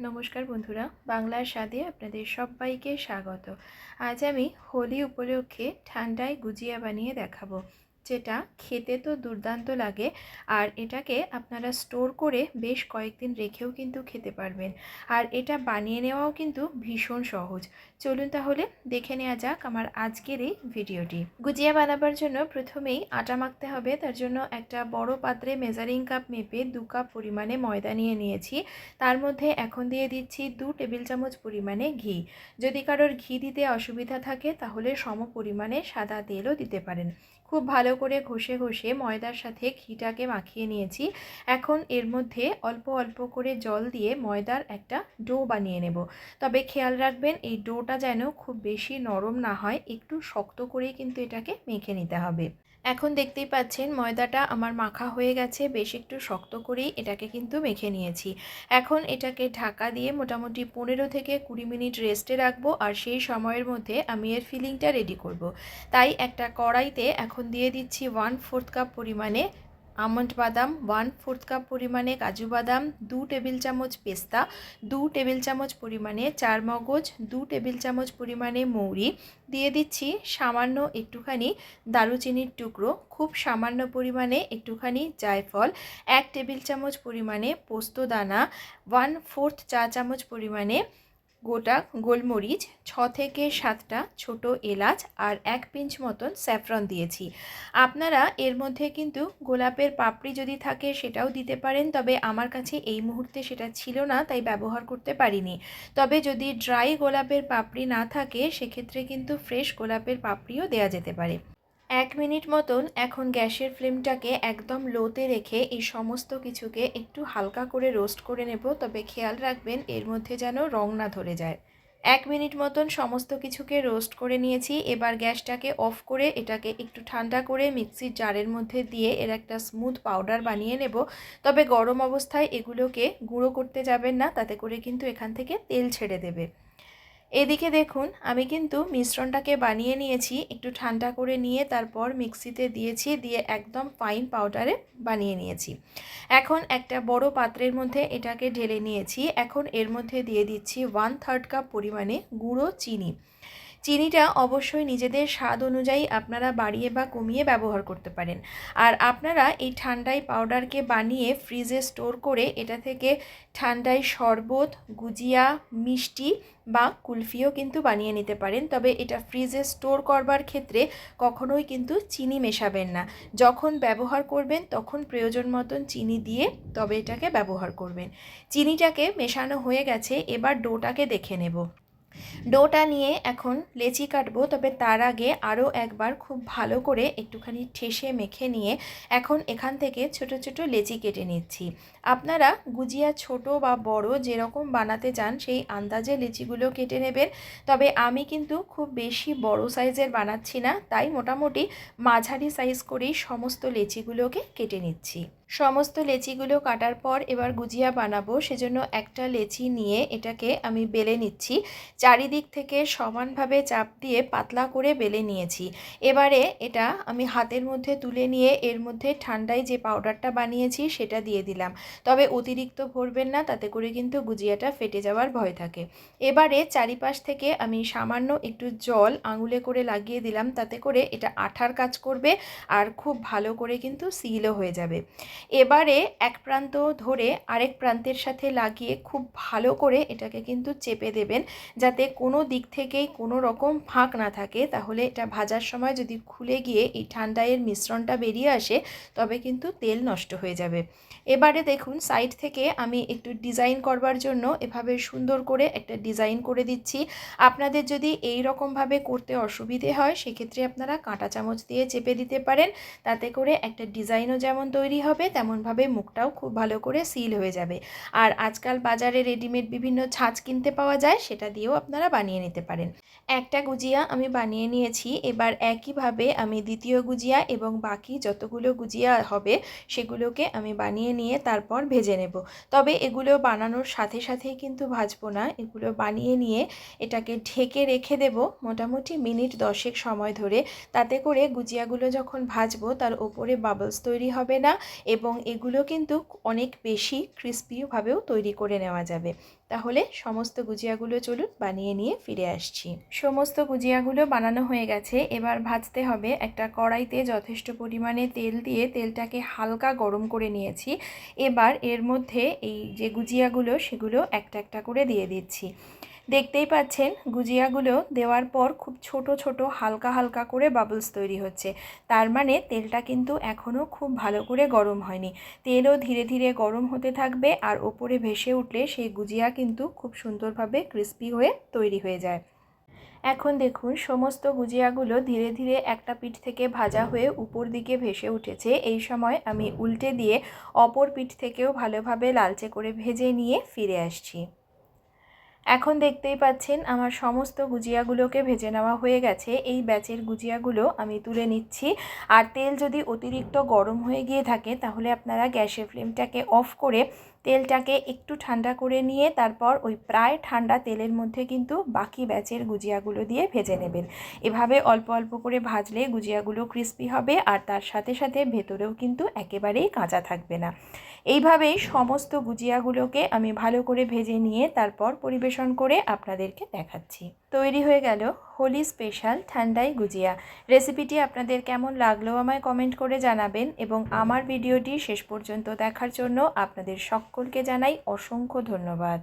নমস্কার বন্ধুরা, বাংলার স্বাদে আপনাদের সবাইকে স্বাগত। আজ আমি হোলি উপলক্ষে ঠান্ডায় গুজিয়া বানিয়ে দেখাবো। যেটা খেতে তো দুর্দান্ত লাগে আর এটাকে আপনারা স্টোর করে বেশ কয়েকদিন রেখেও কিন্তু খেতে পারবেন। আর এটা বানিয়ে নেওয়াও কিন্তু ভীষণ সহজ। চলুন তাহলে দেখে নেওয়া যাক আমার আজকের এই ভিডিওটি। গুজিয়া বানাবার জন্য প্রথমেই আটা মাখতে হবে। তার জন্য একটা বড় পাত্রে মেজারিং কাপ মেপে দু কাপ পরিমাণে ময়দা নিয়ে নিয়েছি। তার মধ্যে এখন দিয়ে দিচ্ছি দু টেবিল চামচ পরিমাণে ঘি। যদি কারোর ঘি দিতে অসুবিধা থাকে তাহলে সম পরিমাণে সাদা তেলও দিতে পারেন। খুব ভালো করে ঘষে ঘষে ময়দার সাথে ঘিটাকে মাখিয়ে নিয়েছি। এখন এর মধ্যে অল্প অল্প করে জল দিয়ে ময়দার একটা ডো বানিয়ে নেব। তবে খেয়াল রাখবেন, এই ডোটা যেন খুব বেশি নরম না হয়, একটু শক্ত করেই কিন্তু এটাকে মেখে নিতে হবে। এখন দেখতেই পাচ্ছেন ময়দাটা আমার মাখা হয়ে গেছে, বেশ একটু শক্ত করেই এটাকে কিন্তু মেখে নিয়েছি এখন এটাকে ঢাকা দিয়ে মোটামুটি পনেরো থেকে কুড়ি মিনিট রেস্টে রাখব আর সেই সময়ের মধ্যে আমি এর ফিলিংটা রেডি করব। তাই একটা কড়াইতে এখন দিয়ে দিচ্ছি ওয়ান ফোর্থ কাপ পরিমাণে আমন্ড বাদাম ওয়ান ফোর্থ কাপ পরিমাণে কাজু বাদাম, দু টেবিল চামচ পেস্তা, দু টেবিল চামচ পরিমাণে চার মগজ দু টেবিল চামচ পরিমাণে মৌরি। দিয়ে দিচ্ছি সামান্য একটুখানি দারুচিনির টুকরো, খুব সামান্য পরিমাণে একটুখানি জায়ফল, এক টেবিল চামচ পরিমাণে পোস্ত দানা ওয়ান ফোর্থ চা চামচ পরিমাণে গোটা গোলমরিচ, ছ থেকে সাতটা ছোট এলাচ আর এক পিঞ্চ মতন স্যাফরন দিয়েছি। আপনারা এর মধ্যে কিন্তু গোলাপের পাপড়ি যদি থাকে সেটাও দিতে পারেন, তবে আমার কাছে এই মুহূর্তে সেটা ছিল না, তাই ব্যবহার করতে পারিনি। তবে যদি ড্রাই গোলাপের পাপড়ি না থাকে, সেক্ষেত্রে কিন্তু ফ্রেশ গোলাপের পাপড়িও দেওয়া যেতে পারে। এক মিনিট মতন এখন গ্যাসের ফ্লেমটাকে একদম লোতে রেখে এই সমস্ত কিছুকে একটু হালকা করে রোস্ট করে নেব। তবে খেয়াল রাখবেন, এর মধ্যে যেন রং না ধরে যায়। এক মিনিট মতন সমস্ত কিছুকে রোস্ট করে নিয়েছি। এবার গ্যাসটাকে অফ করে এটাকে একটু ঠান্ডা করে মিক্সির জারের মধ্যে দিয়ে এর একটা স্মুথ পাউডার বানিয়ে নেব। তবে গরম অবস্থায় এগুলোকে গুঁড়ো করতে যাবেন না, তাতে করে কিন্তু এখান থেকে তেল ছেড়ে দেবে। এদিকে দেখুন, আমি কিন্তু মিশ্রণটাকে বানিয়ে নিয়েছি, একটু ঠান্ডা করে নিয়ে তারপর মিক্সিতে দিয়েছি, দিয়ে একদম ফাইন পাউডারে বানিয়ে নিয়েছি। এখন একটা বড় পাত্রের মধ্যে এটাকে ঢেলে নিয়েছি। এখন এর মধ্যে দিয়ে দিচ্ছি ওয়ান থার্ড কাপ পরিমাণে গুঁড়ো চিনি। চিনিটা অবশ্যই নিজেদের স্বাদ অনুযায়ী আপনারা বাড়িয়ে বা কমিয়ে ব্যবহার করতে পারেন। আর আপনারা এই ঠান্ডায় পাউডারকে বানিয়ে ফ্রিজে স্টোর করে এটা থেকে ঠান্ডায় শরবত, গুজিয়া, মিষ্টি বা কুলফিও কিন্তু বানিয়ে নিতে পারেন। তবে এটা ফ্রিজে স্টোর করবার ক্ষেত্রে কখনোই কিন্তু চিনি মেশাবেন না। যখন ব্যবহার করবেন তখন প্রয়োজন মতন চিনি দিয়ে তবে এটাকে ব্যবহার করবেন। চিনিটাকে মেশানো হয়ে গেছে, এবার ডোটাকে দেখে নেব। ডোটা নিয়ে এখন লেচি কাটবো, তবে তার আগে আরও একবার খুব ভালো করে একটুখানি ঠেসে মেখে নিয়ে এখন এখান থেকে ছোট ছোট লেচি কেটে নিচ্ছি। আপনারা গুজিয়া ছোট বা বড় যেরকম বানাতে চান সেই আন্দাজে লেচিগুলো কেটে নেবেন, তবে আমি কিন্তু খুব বেশি বড় সাইজের বানাচ্ছি না, তাই মোটামুটি মাঝারি সাইজ করেই সমস্ত লেচিগুলোকে কেটে নিচ্ছি। সমস্ত লেচিগুলো কাটার পর এবার গুজিয়া বানাবো। সেজন্য একটা লেচি নিয়ে এটাকে আমি বেলে নিচ্ছি। চারিদিক থেকে সমানভাবে চাপ দিয়ে পাতলা করে বেলে নিয়েছি। এবারে এটা আমি হাতের মধ্যে তুলে নিয়ে এর মধ্যে ঠান্ডায় যে পাউডারটা বানিয়েছি সেটা দিয়ে দিলাম। তবে অতিরিক্ত ভরবেন না, তাতে করে কিন্তু গুজিয়াটা ফেটে যাওয়ার ভয় থাকে। এবারে চারিপাশ থেকে আমি সামান্য একটু জল আঙুলে করে লাগিয়ে দিলাম, তাতে করে এটা আঠার কাজ করবে আর খুব ভালো করে কিন্তু সিলও হয়ে যাবে। এবারে এক প্রান্ত ধরে আরেক প্রান্তের সাথে লাগিয়ে খুব ভালো করে এটাকে কিন্তু চেপে দেবেন যাতে কোনো দিক থেকেই কোনো রকম ফাঁক না থাকে। তাহলে এটা ভাজার সময় যদি খুলে গিয়ে এই ঠান্ডায়ের মিশ্রণটা বেরিয়ে আসে, তবে কিন্তু তেল নষ্ট হয়ে যাবে। এবারে দেখুন, সাইড থেকে আমি একটু ডিজাইন করবার জন্য এভাবে সুন্দর করে একটা ডিজাইন করে দিচ্ছি। আপনাদের যদি এই রকমভাবে করতে অসুবিধে হয়, সেক্ষেত্রে আপনারা কাঁটা চামচ দিয়ে চেপে দিতে পারেন। তাতে করে একটা ডিজাইনও যেমন তৈরি হবে তেমনভাবে মুখটাও খুব ভালো করে সিল হয়ে যাবে। আর আজকাল বাজারে রেডিমেড বিভিন্ন ছাঁচ কিনতে পাওয়া যায়, সেটা দিয়েও আপনারা বানিয়ে নিতে পারেন। একটা গুজিয়া আমি বানিয়ে নিয়েছি, এবার একইভাবে আমি দ্বিতীয় গুজিয়া এবং বাকি যতগুলো গুজিয়া হবে, সেগুলোকে আমি বানিয়ে নিয়ে তারপর ভেজে নেব। তবে এগুলো বানানোর সাথে সাথেই কিন্তু ভাজবো না, এগুলো বানিয়ে নিয়ে এটাকে ঢেকে রেখে দেব মোটামুটি মিনিট দশেক সময় ধরে। তাতে করে গুজিয়াগুলো যখন ভাজবো, তার ওপরে বাবলস তৈরি হবে না এবং এগুলো কিন্তু অনেক বেশি ক্রিস্পিভাবেও তৈরি করে নেওয়া যাবে। তাহলে সমস্ত গুজিয়াগুলো চলুন বানিয়ে নিয়ে ফিরে আসছি। সমস্ত গুজিয়াগুলো বানানো হয়ে গেছে। এবার ভাজতে হবে একটা কড়াইতে যথেষ্ট পরিমাণে তেল দিয়ে তেলটাকে হালকা গরম করে নিয়েছি। এবার এর মধ্যে এই যে গুজিয়াগুলো, সেগুলো একটা একটা করে দিয়ে দিচ্ছি। দেখতেই পাচ্ছেন, গুজিয়াগুলো দেওয়ার পর খুব ছোট ছোট হালকা হালকা করে বাবলস তৈরি হচ্ছে। তার মানে তেলটা কিন্তু এখনও খুব ভালো করে গরম হয়নি। তেলও ধীরে ধীরে গরম হতে থাকবে আর ওপরে ভেসে উঠলে সেই গুজিয়া কিন্তু খুব সুন্দরভাবে ক্রিস্পি হয়ে তৈরি হয়ে যায়। এখন দেখুন, সমস্ত গুজিয়াগুলো ধীরে ধীরে একটা পিঠ থেকে ভাজা হয়ে উপর দিকে ভেসে উঠেছে। এই সময় আমি উল্টে দিয়ে অপর পিঠ থেকেও ভালোভাবে লালচে করে ভেজে নিয়ে ফিরে আসছি। এখন দেখতেই পাচ্ছেন আমার সমস্ত গুজিয়াগুলোকে ভেজে নেওয়া হয়ে গেছে। এই ব্যাচের গুজিয়াগুলো আমি তুলে নিচ্ছি। আর তেল যদি অতিরিক্ত গরম হয়ে গিয়ে থাকে, তাহলে আপনারা গ্যাসের ফ্লেমটাকে অফ করে তেলটাকে একটু ঠান্ডা করে নিয়ে তারপর ওই প্রায় ঠান্ডা তেলের মধ্যে কিন্তু বাকি ব্যাচের গুজিয়াগুলো দিয়ে ভেজে নেবেন। এভাবে অল্প অল্প করে ভাজলে গুজিয়াগুলো ক্রিস্পি হবে আর তার সাথে সাথে ভেতরেও কিন্তু একেবারেই কাঁচা থাকবে না। এইভাবেই সমস্ত গুজিয়াগুলোকে আমি ভালো করে ভেজে নিয়ে তারপর পরিবেশন করে আপনাদেরকে দেখাচ্ছি। তৈরি হয়ে গেল হোলি স্পেশাল ঠান্ডাই গুজিয়া। রেসিপিটি আপনাদের কেমন লাগল আমায় কমেন্ট করে জানাবেন এবং আমার ভিডিওটি শেষ পর্যন্ত দেখার জন্য আপনাদের সকলকে জানাই অসংখ্য ধন্যবাদ।